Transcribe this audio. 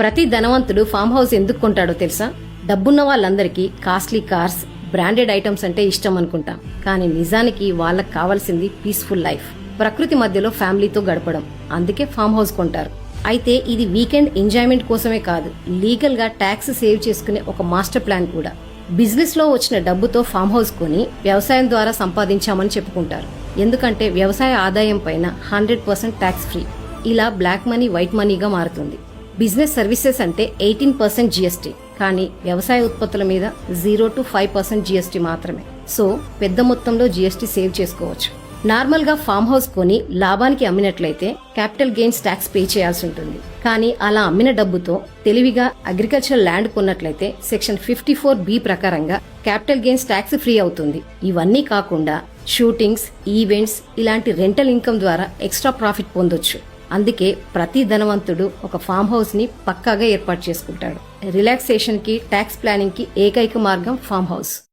ప్రతి ధనవంతుడు farm house ఎందుకు కొంటాడో తెలుసా? డబ్బున్న వాళ్ళందరికీ కాస్ట్లీ కార్స్ బ్రాండెడ్ ఐటమ్స్ అంటే ఇష్టం అనుకుంటాం. కానీ నిజానికి వాళ్ళకి కావాల్సింది పీస్ఫుల్ లైఫ్. ప్రకృతి మధ్యలో ఫ్యామిలీతో గడపడం. అందుకే ఫామ్ హౌస్ కొంటారు. అయితే ఇది వీకెండ్ ఎంజాయ్మెంట్ కోసమే కాదు లీగల్గా ట్యాక్స్ సేవ్ చేసుకునే ఒక మాస్టర్ ప్లాన్ కూడా. బిజినెస్లో వచ్చిన డబ్బుతో ఫామ్ హౌస్ కొని వ్యవసాయం ద్వారా సంపాదించామని చెప్పుకుంటారు. ఎందుకంటే వ్యవసాయ ఆదాయం పైన హండ్రెడ్ పర్సెంట్ ట్యాక్స్ ఫ్రీ. ఇలా బ్లాక్ మనీ వైట్ మనీగా మారుతుంది. బిజినెస్ సర్వీసెస్ అంటే ఎయిటీన్ పర్సెంట్ జిఎస్టీ కానీ వ్యవసాయ ఉత్పత్తుల మీద zero to five percent GST మాత్రమే. సో పెద్ద మొత్తంలో జిఎస్టీ సేవ్ చేసుకోవచ్చు. నార్మల్గా ఫామ్ హౌస్ కొని లాభానికి అమ్మినట్లయితే క్యాపిటల్ గెయిన్స్ ట్యాక్స్ పే చేయాల్సి ఉంటుంది. కానీ అలా అమ్మిన డబ్బుతో తెలివిగా అగ్రికల్చర్ ల్యాండ్ కొన్నట్లయితే సెక్షన్ ఫిఫ్టీ ఫోర్ బి ప్రకారంగా క్యాపిటల్ గెయిన్స్ ట్యాక్స్ ఫ్రీ అవుతుంది. ఇవన్నీ కాకుండా షూటింగ్స్ ఈవెంట్స్ ఇలాంటి రెంటల్ ఇన్కమ్ ద్వారా ఎక్స్ట్రా ప్రాఫిట్ పొందొచ్చు. అందుకే ప్రతి ధనవంతుడు ఒక ఫామ్ హౌస్ని పక్కాగా ఏర్పాటు చేసుకుంటాడు. రిలాక్సేషన్కి ట్యాక్స్ ప్లానింగ్కి ఏకైక మార్గం ఫామ్ హౌస్.